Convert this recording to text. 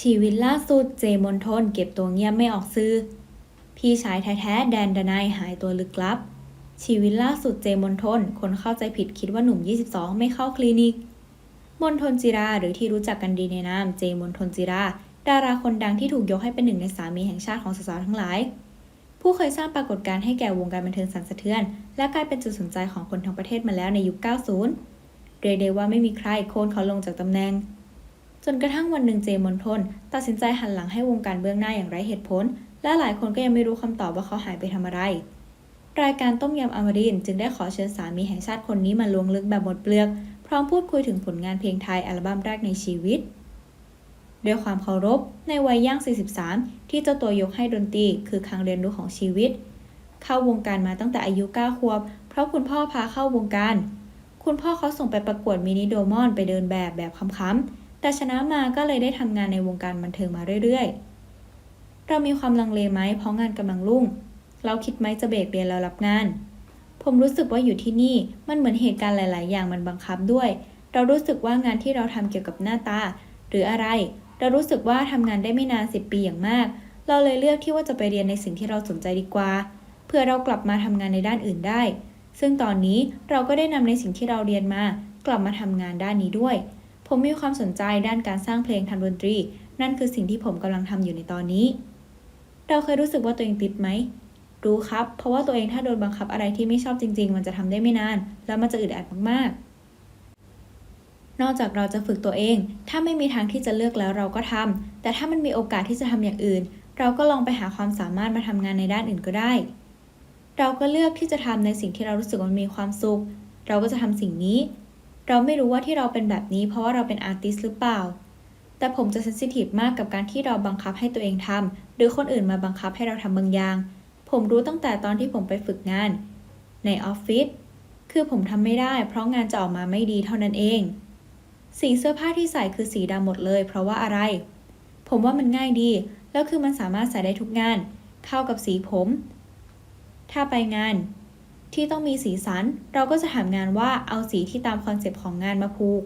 ชีวิตล่าสุดเจมนทนเก็บตัวเงียบไม่ออกซื้อ พี่ชายแท้ๆแดนดนายหายตัวลึกลับ ชีวิตล่าสุดเจมนทน คนเข้าใจผิดคิดว่าหนุ่ม 22 ไม่เข้าคลินิก มนทนจิราหรือที่รู้จักกันดีในนามเจมนทนจิรา ดาราคนดังที่ถูกยกให้เป็นหนึ่งในสามีแห่งชาติของสาวๆทั้งหลาย ผู้เคยสร้างปรากฏการณ์ให้แก่วงการบันเทิงสั่นสะเทือน และกลายเป็นจุดสนใจของคนทั้งประเทศมาแล้วในยุค 90 เรียกได้ว่าไม่มีใครโค่นเขาลงจากตำแหน่ง นกระทั่งวันหนึ่งเจมอนทน ตัดสินใจหันหลังให้วงการเบื้องหน้าอย่างไร้เหตุผล และหลายคนก็ยังไม่รู้คำตอบว่าเขาหายไปทำอะไร รายการต้มยำอมรินจึงได้ขอเชิญสามีแห่งชาติคนนี้มาลวงลึกแบบหมดเปลือก พร้อมพูดคุยถึงผลงานเพลงไทยอัลบั้มแรกในชีวิตด้วยความเคารพในวัยย่าง 43 ที่เจ้าตัวยกให้ดนตรีคือครั้งเรียนรู้ของชีวิต เข้าวงการมาตั้งแต่อายุ 9 ขวบ เพราะคุณพ่อพาเข้าวงการ คุณพ่อเขาส่งไปประกวดมินิโดมอนไปเดินแบบแบบค้ำๆ แต่ชนะมาก็เลยได้ทำงานในวงการบันเทิงมาเรื่อยๆ เรามีความลังเลไหมเพราะงานกำลังรุ่ง เราคิดไหมจะเบรกเรียนแล้วรับงาน ผมรู้สึกว่าอยู่ที่นี่มันเหมือนเหตุการณ์หลาย ๆ อย่างมันบังคับด้วย เรารู้สึกว่างานที่เราทำเกี่ยวกับหน้าตา หรืออะไร เรารู้สึกว่าทำงานได้ไม่นาน10ปีอย่างมาก เราเลยเลือกที่ว่าจะไปเรียนในสิ่งที่เราสนใจดีกว่า เพื่อเรากลับมาทำงานในด้านอื่นได้ ซึ่งตอนนี้เราก็ได้นำในสิ่งที่เราเรียนมา กลับมาทำงานด้านนี้ด้วย ผมมีความสนใจด้านการสร้างเพลงทางดนตรี นั่นคือสิ่งที่ผมกำลังทำอยู่ในตอนนี้ เราเคยรู้สึกว่าตัวเองติดไหม รู้ครับ เพราะว่าตัวเองถ้าโดนบังคับอะไรที่ไม่ชอบจริง ๆ มันจะทำได้ไม่นาน แล้วมันจะอึดอัดมากๆ นอกจากเราจะฝึกตัวเอง ถ้าไม่มีทางที่จะเลือกแล้วเราก็ทำแต่ถ้ามันมีโอกาสที่จะทำอย่างอื่น เราก็ลองไปหาความสามารถมาทำงานในด้านอื่นก็ได้ เราก็เลือกที่จะทำในสิ่งที่เรารู้สึกว่ามันมีความสุข เราก็จะทำสิ่งนี้ เราไม่รู้ว่าที่เราเป็นแบบนี้เพราะว่าเราเป็นอาร์ติสหรือเปล่า แต่ผมจะเซนซิทีฟมากกับการที่เราบังคับให้ตัวเองทำหรือคนอื่นมาบังคับให้เราทำบางอย่าง ผมรู้ตั้งแต่ตอนที่ผมไปฝึกงาน ในออฟฟิศคือผมทำไม่ได้ เพราะงานจะออกมาไม่ดีเท่านั้นเอง สีเสื้อผ้าที่ใส่คือสีดำหมดเลย เพราะว่าอะไร ผมว่ามันง่ายดี แล้วคือมันสามารถใส่ได้ทุกงาน เข้ากับสีผม ถ้าไปงาน ที่ต้องมีสีสัน เราก็จะถามงานว่าเอาสีที่ตามคอนเซปต์ของงานมาผูก